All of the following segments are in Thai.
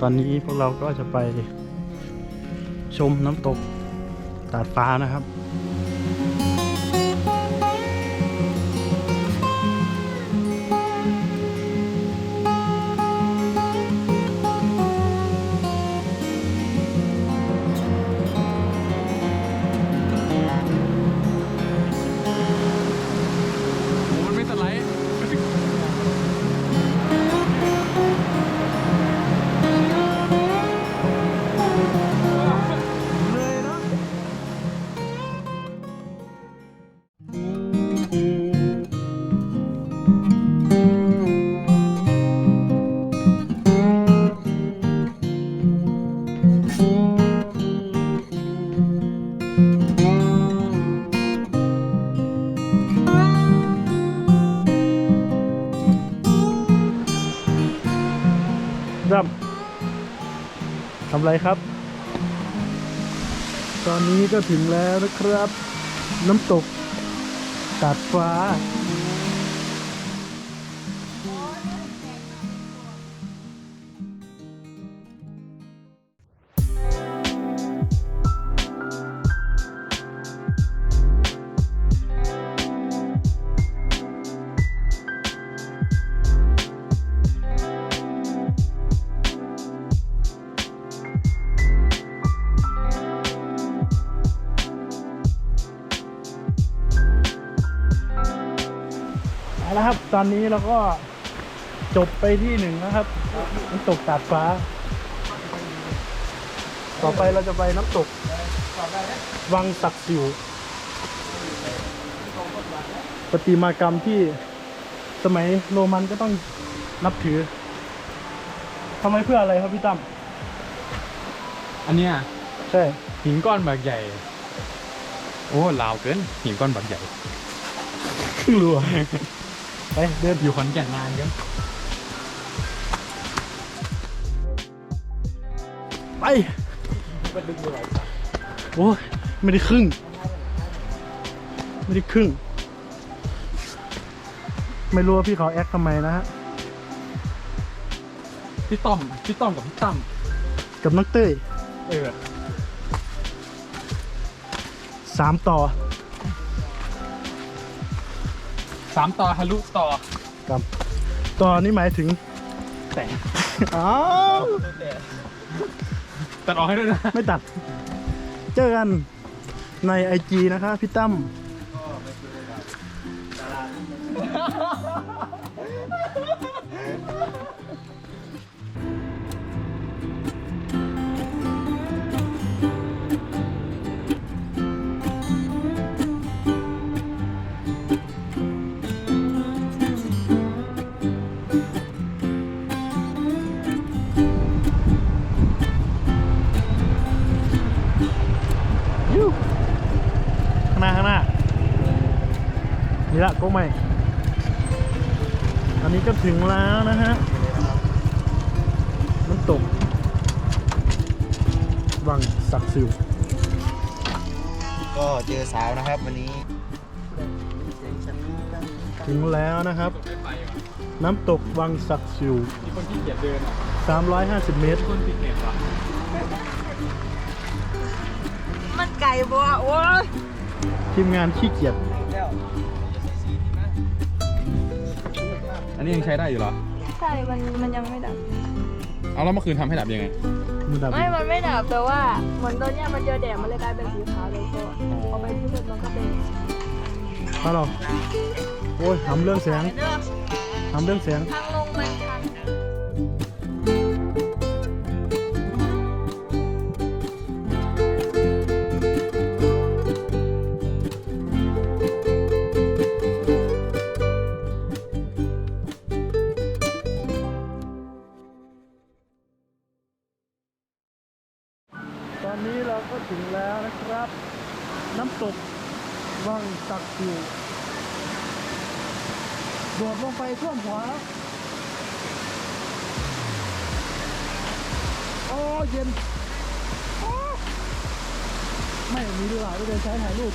ตอนนี้พวกเราก็จะไปชมน้ำตกตาดฟ้านะครับ อะไรครับ ตอนนี้ก็ถึงแล้วนะครับ น้ำตกตาดฟ้า เอาละครับ ตอนนี้เราก็จบไปที่หนึ่งนะครับน้ำตกตาดฟ้า ต่อไปเราจะไปน้ำตก วังสักสิวประติมากรรมที่สมัยโรมันก็ต้องนับถือทำไมเพื่ออะไรครับพี่ตั้มอันเนี้ยใช่ หินก้อนบักใหญ่ โอ้ลาวเกินหินก้อนบักใหญ่เพิ่งรู้อะ ไปเดินอยู่ขอนแก่นนานเกินไปโอ้ยไม่ได้ครึ่ง ไม่ได้ครึ่ง ไม่รู้ว่าพี่เขาแอคทำไมนะฮะ พี่ต้อมพี่ต้อมกับพี่ตั้มกับน้องเต้ยเออ สามต่อ สามต่อทะลุต่อกับต่อนี่หมายถึงแต่อ้าวตัดออกให้ด้วยนะไม่ตัด เจอกันในไอจีนะคะพี่ตั้มยู ข้างหน้าข้างหน้านี่ละก็ไม่อันนี้ก็ถึงแล้วนะฮะน้ำตกวังสักซิวก็เจอสาวนะครับวันนี้ ถึงแล้วนะครับตกได้ไปว่ะน้ำตกวังสักซิวมีคนขี้เกียจเดินอะ350เมตรมีคนติดเน็ตว่ะมันไก่บัวโอ้ย ทีมงานขี้เกียจอันนี้ยังใช้ได้อยู่เหรอ ใช่ มันมันยังไม่ดับ เอาแล้วเมื่อคืนทำให้ดับยังไงมือดับไม่ มันไม่ดับแต่ว่าเหมือนตอนเนี้ยมันเจอแดดมันเลยกลายเป็นสีขาวเลยก็พอไปที่มืดมันก็เป็นฮัลโหลโอ้ยทำเรื่องแสงเด้อทำเรื่องแสง ทางลงมันชัน ตอนนี้เราก็ถึงแล้วนะครับ น้ำตกวังตักซิวโดดลงไปท่วมหัวแล้วโอ้เย็น ไม่มีดีกว่าเลยใช้ถ่ายรูป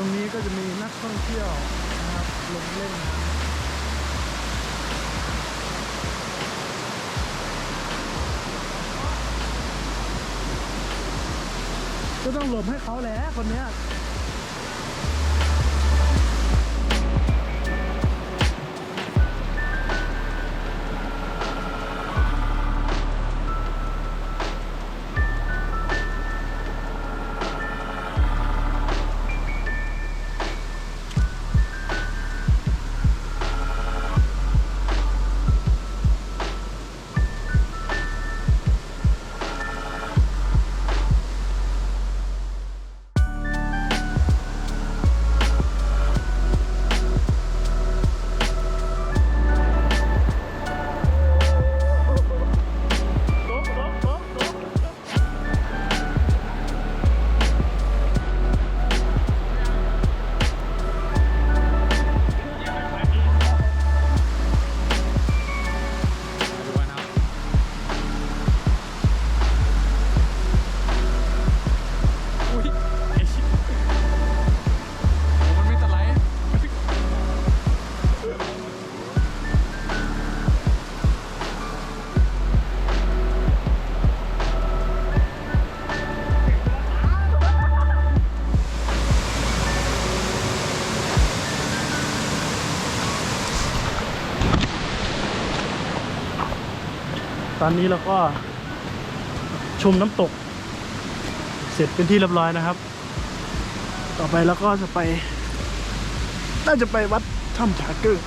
รงนี้ก็จะมีนักท่องเที่ยวนะครับลงเล่นน้ำก็ต้องหลบให้เขาแหละคนเนี้ย ตอนนี้เราก็ชมน้ำตก เสร็จเป็นที่เรียบร้อยนะครับ ต่อไปเราก็จะไป น่าจะไปวัดถ้ำชาเกอร์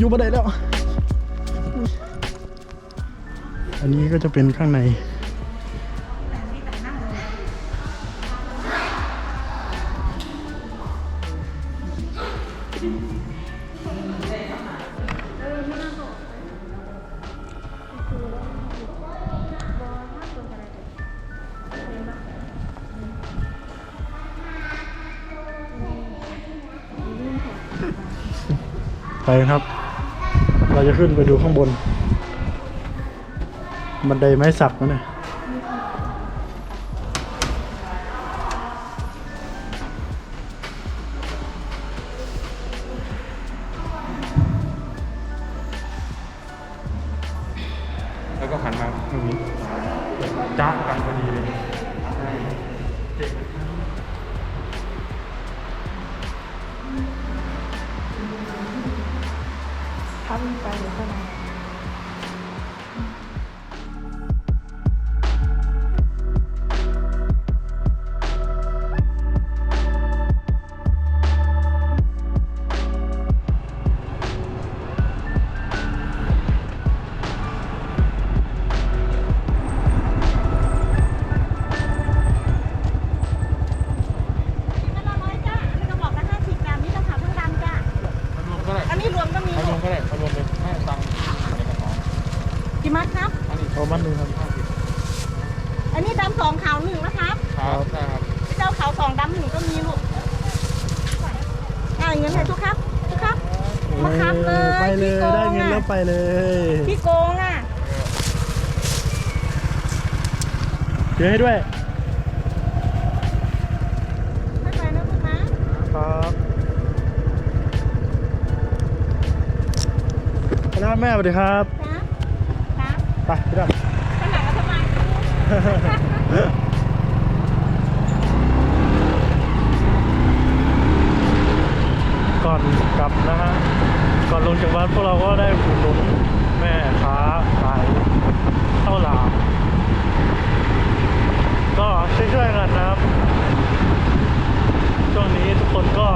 อยู่บันไดแล้ว อันนี้ก็จะเป็นข้างใน ไปครับ เราจะขึ้นไปดูข้างบน บันไดไม้สักนะเนี่ย กี่มัดครับอันนี้เอามัดหนึ่งครับห้าสิบอันนี้ดำสองขาวหนึ่งนะครับครับได้ครับเจ้าขาวสองดำหนึ่งก็มีลูกอ่าเงินให้ทุกครับทุกครับ มาครับเลยไปเลยพี่โกงได้เงินอะ แล้วไปเลยพี่โกงอะเดี๋ยวให้ด้วย ไม่ไปนะลูกนะครับไปแล้วแม่สวัสดีครับค รับครับไปพี่ดำก่อนกลับนะฮะ ก่อนลงจากวัดพวกเราก็ได้อุดหนุนแม่ค้าขายข้าวหลามก็ช่วยๆกันนะครับ ช่วงนี้ทุกคนก็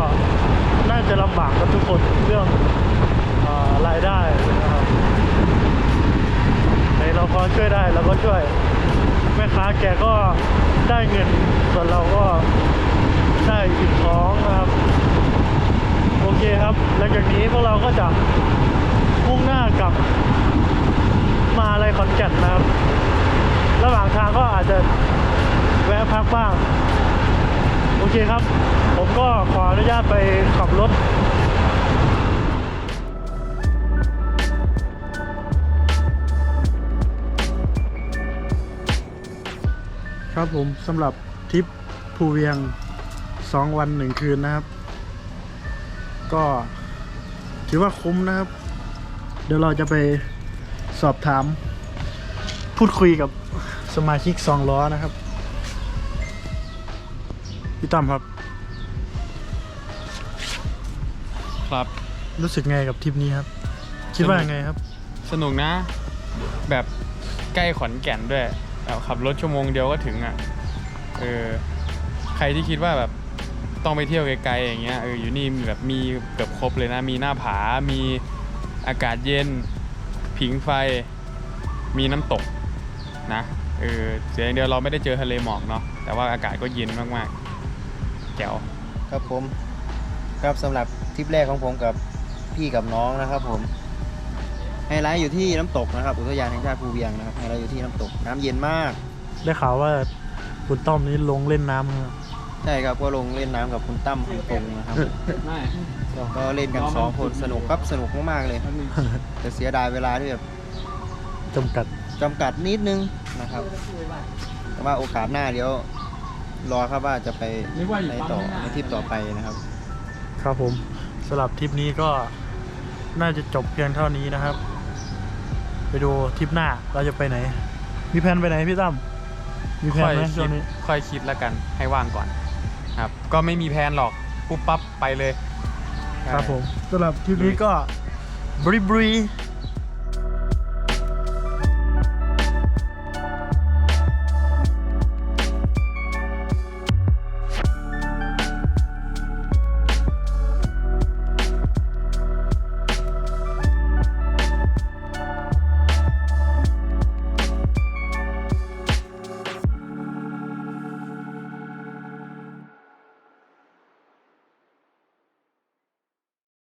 น่าจะลำบากกันทุกคนเรื่องอรายได้นะครับ เราก็ช่วยได้เราก็ช่วย แม่ค้าแกก็ได้เงิน ส่วนเราก็ได้อิ่มท้องนะครับ โอเคครับหลังจากนี้พวกเราก็จะมุ่งหน้ากลับ มาอะไรขอนแก่นนะครับ ระหว่างทางก็อาจจะแวะพักบ้าง โอเคครับ ผมก็ขออนุญาตไปขับรถ ครับผมสำหรับทริปภูเวียงสองวันหนึ่งคืนนะครับ ก็ถือว่าคุ้มนะครับ เดี๋ยวเราจะไปสอบถาม พูดคุยกับสมาชิกสองล้อนะครับ พี่ตั้มครับ ครับรู้สึกไงกับทริปนี้ครับ คิดว่ายังไงครับ สนุกนะ แบบใกล้ขอนแก่นด้วย แบบขับรถชั่วโมงเดียวก็ถึงอะเออใครที่คิดว่าแบบต้องไปเที่ยวไกลๆอย่างเงี้ยเอออยู่นี่แบบมีเกือบครบเลยนะ มีหน้าผา มีอากาศเย็น ผิงไฟ มีน้ำตกนะเออเสียงเดียวเราไม่ได้เจอทะเลหมอกเนาะแต่ว่าอากาศก็เย็นมากๆแจ๋วครับผม ครับสำหรับทริปแรกของผมกับพี่กับน้องนะครับผม ไฮไลท์อยู่ที่น้ำตกนะครับอุทยานแห่งชาติภูเวียงนะครับไฮไลท์อยู่ที่น้ำตกน้ำเย็นมาก ได้ข่าวว่าคุณต้อมนี้ลงเล่นน้ำครับใช่ครับก็ลงเล่นน้ำกับคุณตั้มคุณตรงนะครับไม่ก็เล่นกันสองคนสนุกครับสนุกมากๆเลยแต่เสียดายเวลาที่แบบจำกัดจำกัดนิดนึงนะครับแต่ว่าโอกาสหน้าเดี๋ยวรอครับว่าจะไปไหนต่อในทริปต่อไปนะครับ ครับผมสำหรับทริปนี้ก็น่าจะจบเพียงเท่านี้นะครับ ไปดูทริปหน้าเราจะไปไหน มีแผนไปไหนพี่ตั้มมีแผนค่อยไหมคิช่วดงนี้ค่อยคิดแล้วกันให้ว่างก่อน ครับ ก็ไม่มีแพลนหรอกปุ๊บปั๊บไปเลยครับผมสำหรับทริปนี้ก็บริบรี